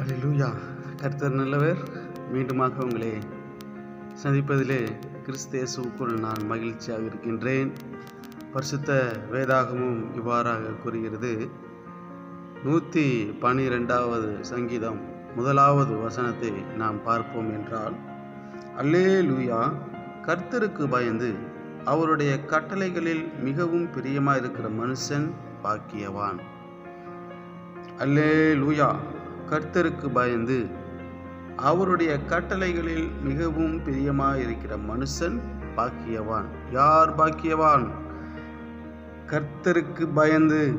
அலிலூயா கர்த்தர் நல்லவர் மீண்டுமாக உங்களை சந்திப்பதிலே கிறிஸ்தேசுக்குள் நான் மகிழ்ச்சியாக இருக்கின்றேன். பரிசுத்த வேதாகமும் இவ்வாறாக கூறுகிறது. நூற்றி பனிரெண்டாவது சங்கீதம் முதலாவது வசனத்தை நாம் பார்ப்போம் என்றால் அல்லே லூயா கர்த்தருக்கு பயந்து அவருடைய கட்டளைகளில் மிகவும் பிரியமாக இருக்கிற மனுஷன் பாக்கியவான். அல்லே லூயா கர்த்தருக்கு பயந்து அவருடைய கட்டளைகளில் மிகவும் பிரியமாக இருக்கிற மனுஷன் பாக்கியவான். யார் பாக்கியவான்? கர்த்தருக்கு பயந்து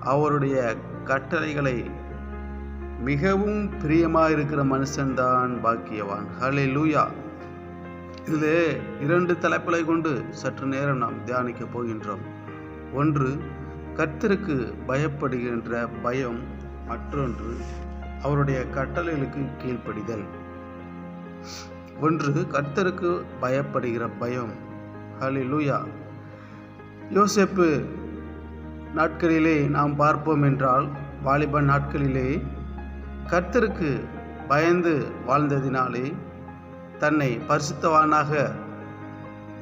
அவருடைய கட்டளைகளை மிகவும் பிரியமாக இருக்கிற மனுஷன்தான் பாக்கியவான். ஹலே லூயா இதில் இரண்டு தலைப்புகளை கொண்டு சற்று நேரம் நாம் தியானிக்க போகின்றோம். ஒன்று கர்த்தருக்கு பயப்படுகின்ற பயம் மற்றொன்று அவருடைய கட்டளைகளுக்கு கீழ்ப்படிதல். ஒன்று கர்த்தருக்கு பயப்படுகிற பயம். ஹலி லூயா யோசேப்பு நாட்களிலே நாம் பார்ப்போம் என்றால் வாலிப நாட்களிலே கர்த்தருக்கு பயந்து வாழ்ந்ததினாலே தன்னை பரிசுத்தவானாக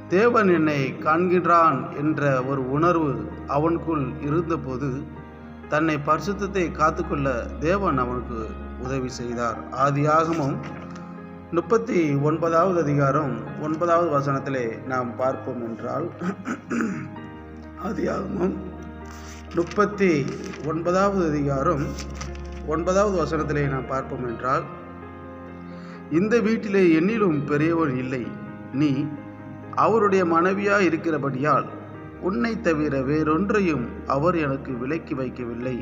தேவன் என்னை காண்கின்றான் என்ற ஒரு உணர்வு அவனுக்குள் இருந்தபோது தன்னை பரிசுத்தத்தை காத்துக்கொள்ள தேவன் அவனுக்கு உதவி செய்தார். ஆதியாகமும் முப்பத்தி ஒன்பதாவது அதிகாரம் ஒன்பதாவது வசனத்திலே நாம் பார்ப்போம் என்றால் ஆதியாகமும் முப்பத்தி ஒன்பதாவது அதிகாரம் ஒன்பதாவது வசனத்திலே நாம் பார்ப்போம் என்றால் இந்த வீட்டிலே என்னிலும் பெரியவன் இல்லை. நீ அவருடைய மனைவியாக இருக்கிறபடியால் உன்னை தவிர வேறொன்றையும் அவர் எனக்கு விலக்கி வைக்கவில்லை.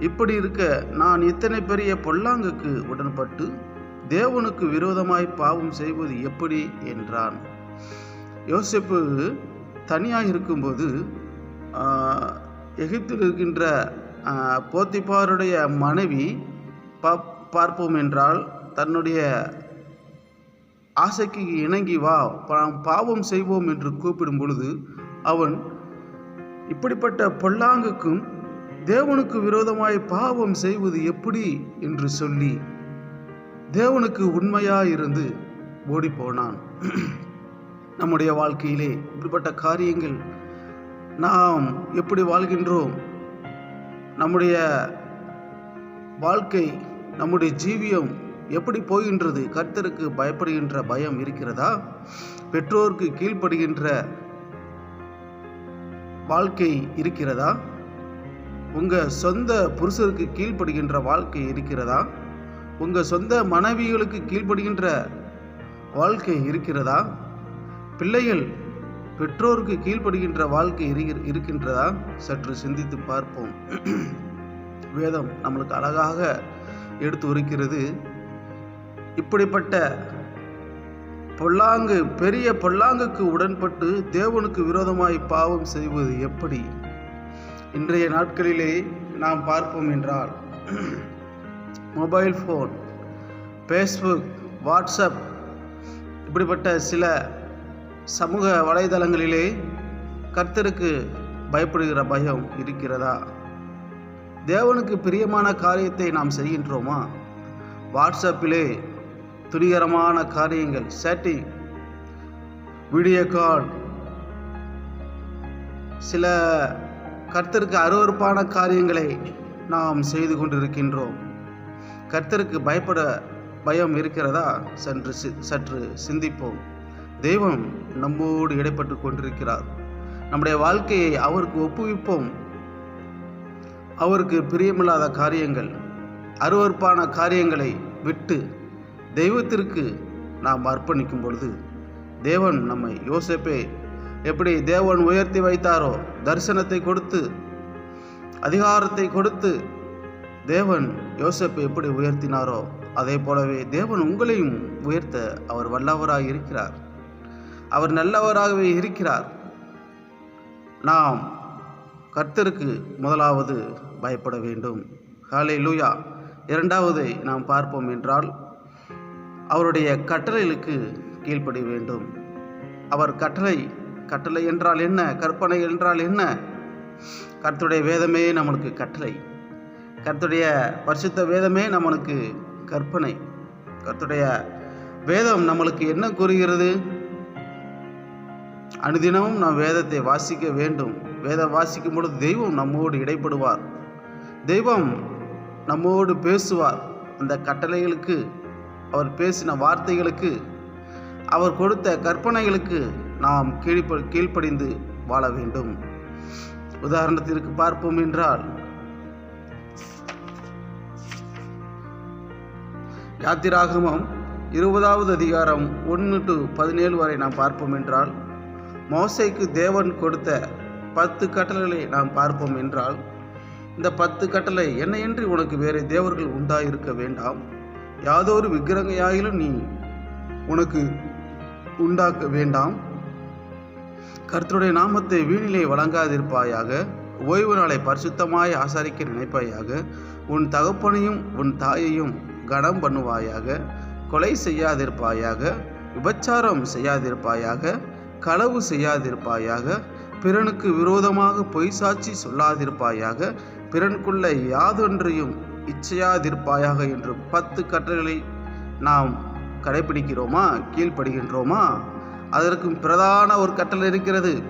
இப்படி இருக்க நான் இத்தனை பெரிய பொல்லாங்குக்கு உடன்பட்டு தேவனுக்கு விரோதமாய் பாவம் செய்வது எப்படி? என்றான். யோசிப்பு தனியாக இருக்கும்போது எகிப்தில் இருக்கின்ற போத்திப்பாருடைய மனைவி பா பார்ப்போம் என்றால் தன்னுடைய ஆசைக்கு இணங்கி வா நாம் பாவம் செய்வோம் என்று கூப்பிடும் பொழுது அவன் இப்படிப்பட்ட பொல்லாங்குக்கும் தேவனுக்கு விரோதமாய் பாவம் செய்வது எப்படி என்று சொல்லி தேவனுக்கு உண்மையாயிருந்து ஓடிப்போனான். நம்முடைய வாழ்க்கையிலே இப்படிப்பட்ட காரியங்கள் நாம் எப்படி வாழ்கின்றோம்? நம்முடைய வாழ்க்கை நம்முடைய ஜீவியம் எப்படி போகின்றது? கர்த்தருக்கு பயப்படுகின்ற பயம் இருக்கிறதா? பெற்றோருக்கு கீழ்ப்படுகின்ற வாழ்க்கை இருக்கிறதா? உங்கள் சொந்த புருஷருக்கு கீழ்ப்படுகின்ற வாழ்க்கை இருக்கிறதா? உங்கள் சொந்த மனைவிகளுக்கு கீழ்ப்படுகின்ற வாழ்க்கை இருக்கிறதா? பிள்ளைகள் பெற்றோருக்கு கீழ்ப்படுகின்ற வாழ்க்கை இருக்கின்றதா? சற்று சிந்தித்து பார்ப்போம். வேதம் நம்மளுக்கு அழகாக எடுத்து உரைக்கிறது. இப்படிப்பட்ட பொல்லாங்கு பெரிய பொல்லாங்குக்கு உடன்பட்டு தேவனுக்கு விரோதமாய் பாவம் செய்வது எப்படி? இன்றைய நாட்களிலே நாம் பார்ப்போம் என்றால் மொபைல் ஃபோன் ஃபேஸ்புக் வாட்ஸ்அப் இப்படிப்பட்ட சில சமூக வலைதளங்களிலே கர்த்தருக்கு பயப்படுகிற பயம் இருக்கிறதா? தேவனுக்கு பிரியமான காரியத்தை நாம் செய்கின்றோமா? வாட்ஸ்அப்பிலே துணிகரமான காரியங்கள். சேட்டிங் வீடியோ கால் சில கர்த்தருக்கு அருவறுப்பான காரியங்களை நாம் செய்து கொண்டிருக்கின்றோம். கர்த்தருக்கு பயப்பட பயம் இருக்கிறதா? சற்று சற்று சிந்திப்போம். தெய்வம் நம்மோடு இடைப்பட்டு கொண்டிருக்கிறார். நம்முடைய வாழ்க்கையை அவருக்கு ஒப்புவிப்போம். அவருக்கு பிரியமில்லாத காரியங்கள் அருவறுப்பான காரியங்களை விட்டு தெய்வத்திற்கு நாம் அர்ப்பணிக்கும் பொழுது தேவன் நம்மை யோசிப்பே. எப்படி தேவன் உயர்த்தி வைத்தாரோ தரிசனத்தை கொடுத்து அதிகாரத்தை கொடுத்து தேவன் யோசப்பை எப்படி உயர்த்தினாரோ அதே போலவே தேவன் உங்களையும் உயர்த்த அவர் வல்லவராக இருக்கிறார். அவர் நல்லவராகவே இருக்கிறார். நாம் கர்த்தருக்கு முதலாவது பயப்பட வேண்டும். காலை லூயா இரண்டாவதை நாம் பார்ப்போம் என்றால் அவருடைய கட்டளைகளுக்கு கீழ்ப்பட வேண்டும். அவர் கட்டளை கட்டளை என்றால் என்ன? கற்பனை என்றால் என்ன? கருத்துடைய வேதமே நம்மளுக்கு கட்டளை. கருத்துடைய பரிசுத்த வேதமே நம்மளுக்கு கற்பனை. கருத்துடைய வேதம் நம்மளுக்கு என்ன கூறுகிறது? அனுதினமும் நாம் வேதத்தை வாசிக்க வேண்டும். வேதம் வாசிக்கும் பொழுது தெய்வம் நம்மோடு இடைப்படுவார். தெய்வம் நம்மோடு பேசுவார். அந்த கட்டளைகளுக்கு அவர் பேசின வார்த்தைகளுக்கு அவர் கொடுத்த கற்பனைகளுக்கு நாம் கீழ்ப்ப கீழ்ப்படிந்து வாழ வேண்டும். உதாரணத்திற்கு பார்ப்போம் என்றால் யாத்திராகமம் இருபதாவது அதிகாரம் ஒன்று டு பதினேழு வரை நாம் பார்ப்போம் என்றால் மோசைக்கு தேவன் கொடுத்த பத்து கட்டளைகளை நாம் பார்ப்போம் என்றால் இந்த பத்து கட்டளை என்னையன்றி உனக்கு வேறு தேவர்கள் உண்டாயிருக்க வேண்டாம். யாதொரு விக்கிரகையாயிலும் நீ உனக்கு உண்டாக்க வேண்டாம். கர்த்தருடைய நாமத்தை வீணிலே வழங்காதிருப்பாயாக ஓய்வு நாளை பரிசுத்தமாய் ஆசாரிக்க நினைப்பாயாக உன் தகப்பனையும் உன் தாயையும் கனம் பண்ணுவாயாக கொலை செய்யாதிருப்பாயாக விபச்சாரம் செய்யாதிருப்பாயாக களவு செய்யாதிருப்பாயாக பிறனுக்கு விரோதமாக பொய் சாட்சி சொல்லாதிருப்பாயாக பிறனுக்குள்ள யாதொன்றையும் இச்சையாதிருப்பாயாக என்று பத்து கட்டளைகளை நாம் கடைபிடிக்கிறோமா கீழ்ப்படுகின்றோமா? அதற்கு பிரதான ஒரு கட்டளை இருக்கிறது.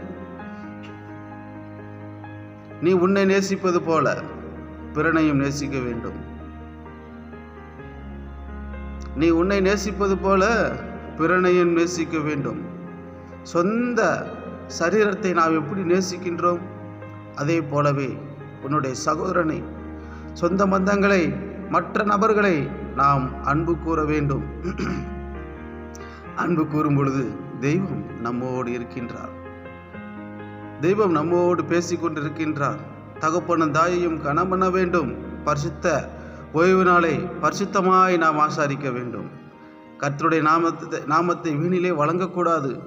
நீ உன்னை நேசிப்பது போல பிறனையும் நேசிக்க வேண்டும். நீ உன்னை நேசிப்பது போல பிறனையும் நேசிக்க வேண்டும். சொந்த சரீரத்தை நாம் எப்படி நேசிக்கின்றோம்? அதே போலவே உன்னுடைய சகோதரனை சொந்த பந்தங்களை மற்ற நபர்களை நாம் அன்பு கூற வேண்டும். அன்பு கூறும் பொழுது தெய்வம் நம்மோடு இருக்கின்றார். தெய்வம் நம்மோடு பேசிக்கொண்டிருக்கின்றார் தகப்பனும் தாயையும் கனம் பண்ண வேண்டும். பரிசுத்த ஓய்வு நாளை பரிசுத்தமாய் நாம் ஆசாரிக்க வேண்டும். கர்த்தருடைய நாமத்தை நாமத்தை வீணிலே வழங்கக்கூடாது.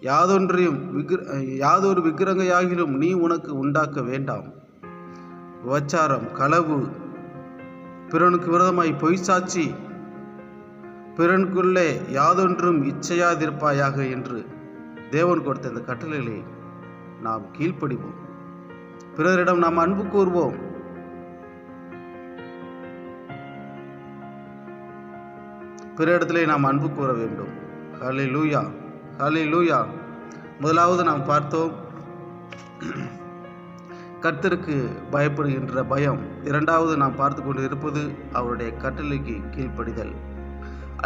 யாதொன்றையும் விக்ர யாதொரு விக்கிரங்கையாகிலும் நீ உனக்கு உண்டாக்க வேண்டாம். விபச்சாரம் களவு. பிறனுக்கு விரதமாய் பொய் சாட்சி. பிறனுக்குள்ளே யாதொன்றும் இச்சையாதிருப்பாயாக என்று தேவன் கொடுத்த இந்த கட்டளைகளை நாம் கீழ்ப்படிவோம். பிறரிடம் நாம் அன்பு கூறுவோம் பிறரிடத்திலே நாம் அன்பு கூற வேண்டும். ஹலி லூயா ஹலி லூயா முதலாவது நாம் பார்த்தோம். கர்த்தருக்கு பயப்படுகின்ற பயம் இரண்டாவது நாம் பார்த்து கொண்டு இருப்பது அவருடைய கட்டளைக்கு கீழ்ப்படிதல்.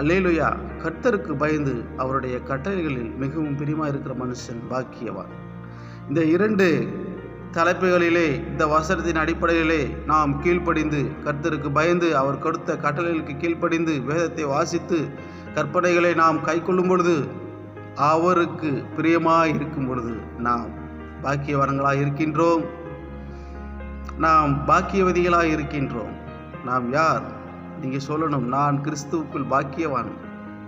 அல்லேலுயா கர்த்தருக்கு பயந்து அவருடைய கட்டளைகளில் மிகவும் பிரியமாக இருக்கிற மனுஷன் பாக்கியவான். இந்த இரண்டு தலைப்புகளிலே இந்த வசனத்தின் அடிப்படையிலே நாம் கீழ்ப்படிந்து கர்த்தருக்கு பயந்து அவர் கொடுத்த கட்டளைகளுக்கு கீழ்ப்படிந்து வேதத்தை வாசித்து கற்பனைகளை நாம் கைக்கொள்ளும் பொழுது அவருக்கு பிரியமாக இருக்கும் பொழுது நாம் பாக்கியவரங்களாக இருக்கின்றோம். நாம் பாக்கியவதிகளாக இருக்கின்றோம். நாம் யார்? நீங்கள் சொல்லணும் நான் கிறிஸ்துவுக்குள் பாக்கியவான்.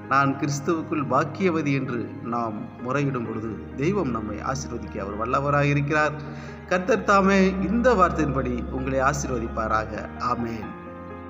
நான் கிறிஸ்துவுக்குள் பாக்கியவதி என்று நாம் முறையிடும் பொழுது தெய்வம் நம்மை ஆசீர்வதிக்க அவர் வல்லவராக இருக்கிறார். கர்த்தர் தாமே இந்த வார்த்தையின்படி உங்களை ஆசீர்வதிப்பாராக. ஆமேன்.